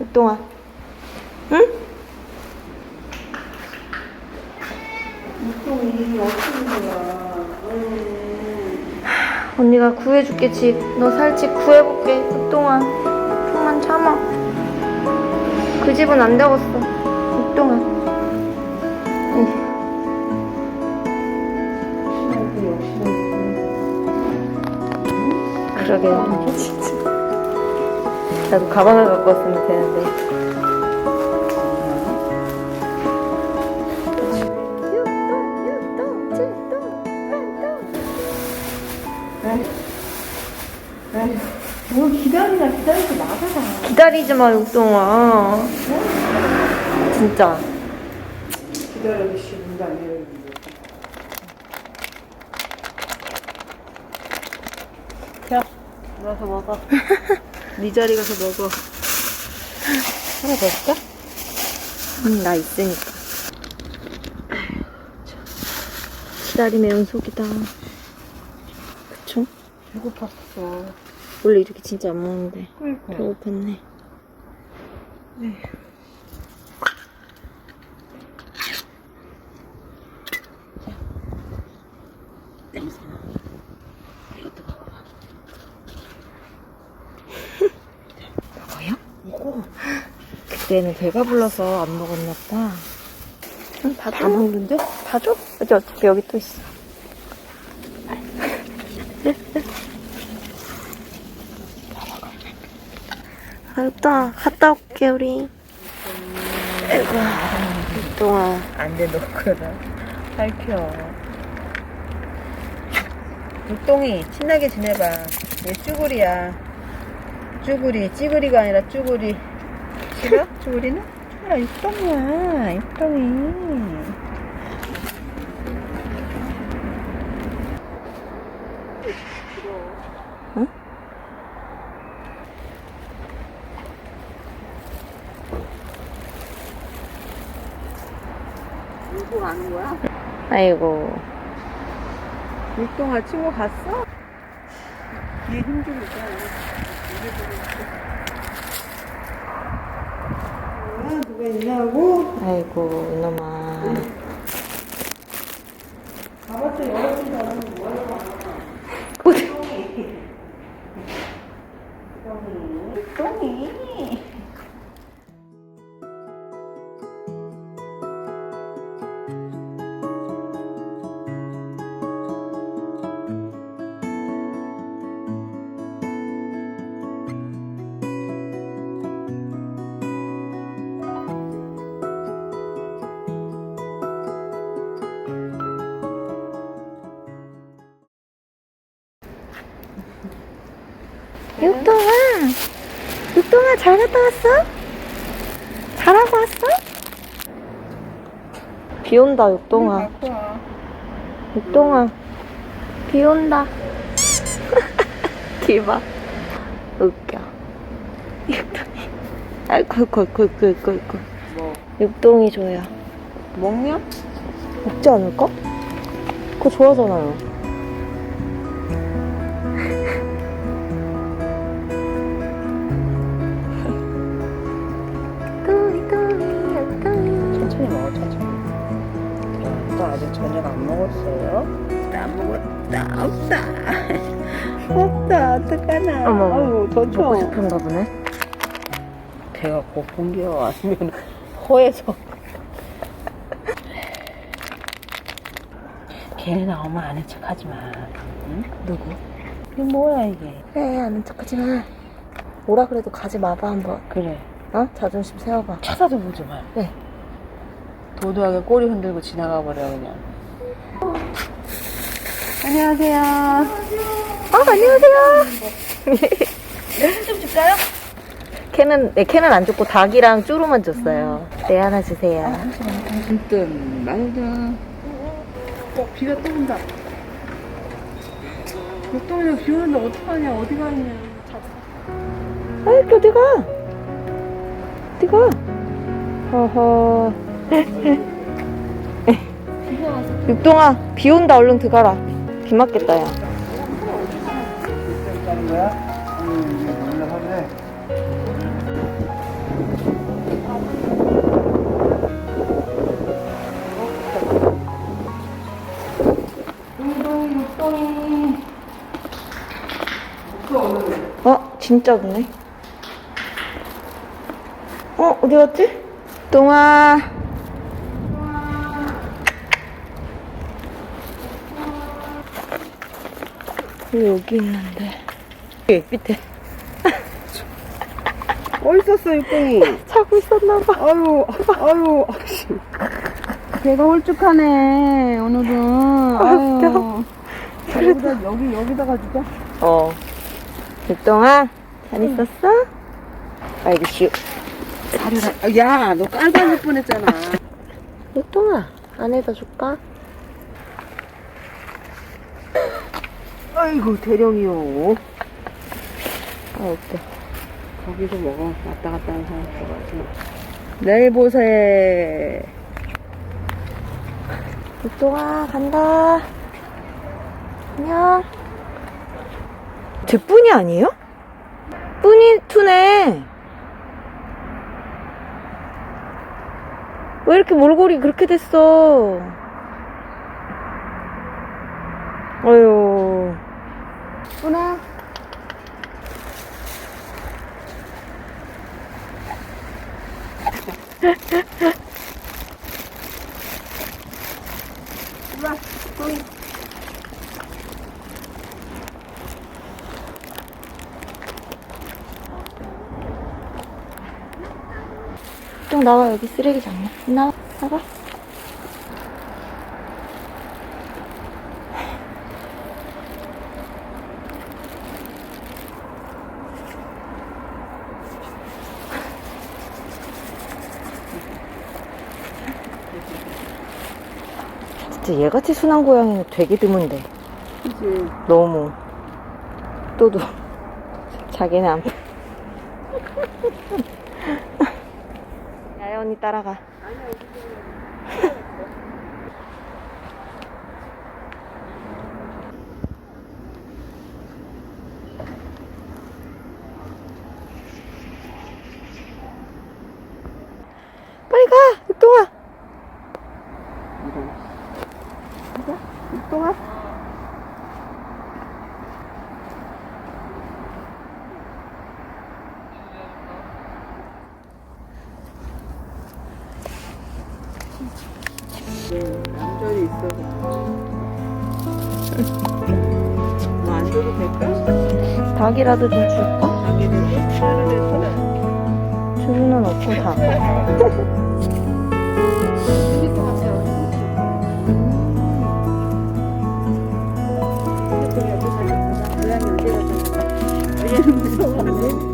육동아. 응? 어떤 거야? 언니가 구해줄게 집. 너살집 구해볼게. 육동아. 좀만 참아. 그 집은 안. 에휴. 신하게 역시나 그러게요. 나도 가방을 갖고 왔으면 되는데. 아니, 뭘 기다리나 기다리고 나가라. 기다리지 마, 육동아. 진짜. 기다리기 싫은데 안. 야, 들어서 먹어. 네 자리 가서 먹어. 하나 더 줄까? 응, 나 있으니까. 기다림의 연속이다. 그쵸? 배고팠어. 원래 이렇게 진짜 안 먹는데. 그러니까. 배고팠네. 냄새나. 이것도 먹어봐. 먹어요? 먹어. 그때는 배가 불러서 안 먹었나 보다. 응, 다다 줘. 먹는데? 다 줘? 어차피 어차피 여기 또 있어. 아유다 갔다 올게 우리. 아이고 동아 안 돼, 넣거든. 밝혀. 육동이 신나게 지내봐. 얘 쭈구리야. 쭈구리. 찌구리가 아니라 쭈구리. 싫어? 쭈구리는? 쭈구라 육동이야. 육동이. 응? 울고 가는 거야? 아이고 육동아 친구 갔어? 얘 힘주고 있잖아. 아, 누가 있냐고? 아이고 이놈아. 가봤자 열었는지 육동아. 육동아 잘 갔다 왔어? 잘하고 왔어? 비 온다 육동아. 육동아. 비 온다. 뒤봐 웃겨. 육동이. 아이고 아이고 아이고 아이고 아이고 아이고 뭐, 육동이 줘요. 먹냐? 먹지 않을까? 그거 좋아하잖아요 어머, 아유, 더 먹고 줘. 싶은가 보네 배가 고픈 겨 아니면 허해서. 걔네 나오면 아는 척 하지 마. 응? 누구? 이게 뭐야, 이게. 그래 아는 척하지 마 오라 그래도 가지 마봐 한번 그래. 어? 자존심 세워봐 쳐다도 보지 마. 네. 도도하게 꼬리 흔들고 지나가 버려, 그냥. 안녕하세요. 아 안녕하세요 좀 줄까요? 걔는 네, 걔는 안 줬고 닭이랑 쭈루만 줬어요. 네 하나 주세요. 뜬 말다. 어, 비가 또 온다. 목동이가 비 오는데 어떡하냐, 어디 가냐. 아이 어디 가? 어디 가? 어허. 비가 와서 육동아 비 온다. 얼른 들어가라. 비 맞겠다 야 되는 거야? 응, 이제 몰라 그래. 어? 진짜 없네. 어? 어디 갔지? 동아. 여기 있는데. 여기 밑에 어디 있었어 육동이? 자고 있었나봐. 아유 아유 아씨. 배가 홀쭉하네 오늘은. 아유. 여기다 여기 여기다가 주자. 어. 육동아, 잘 있었어? 아이고, 슈. 사료라. 야너 깔아줄 뻔했잖아. 육동아, 안에다 줄까? 아이고 대령이요. 아, 웃겨. 거기서 먹어. 왔다 갔다 하는 사람 들어가지. 내일 보세. 육동아, 간다. 안녕. 쟤 뿌니 아니에요? 뿌니 투네. 왜 이렇게 몰골이 그렇게 됐어? 어휴. 누나. 일로 좀 나와, 여기 쓰레기장이야. 나와, 나가. 진짜 얘같이 순한 고양이는 되게 드문데. 그치. 너무. 또도. 자기는 안. 야야 언니 따라가. 될까? 닭이라도 좀 줄까? 주루는 없고 닭. 재밌을 것 같아요. 고양이 어디 갔다? 얘는 무서워.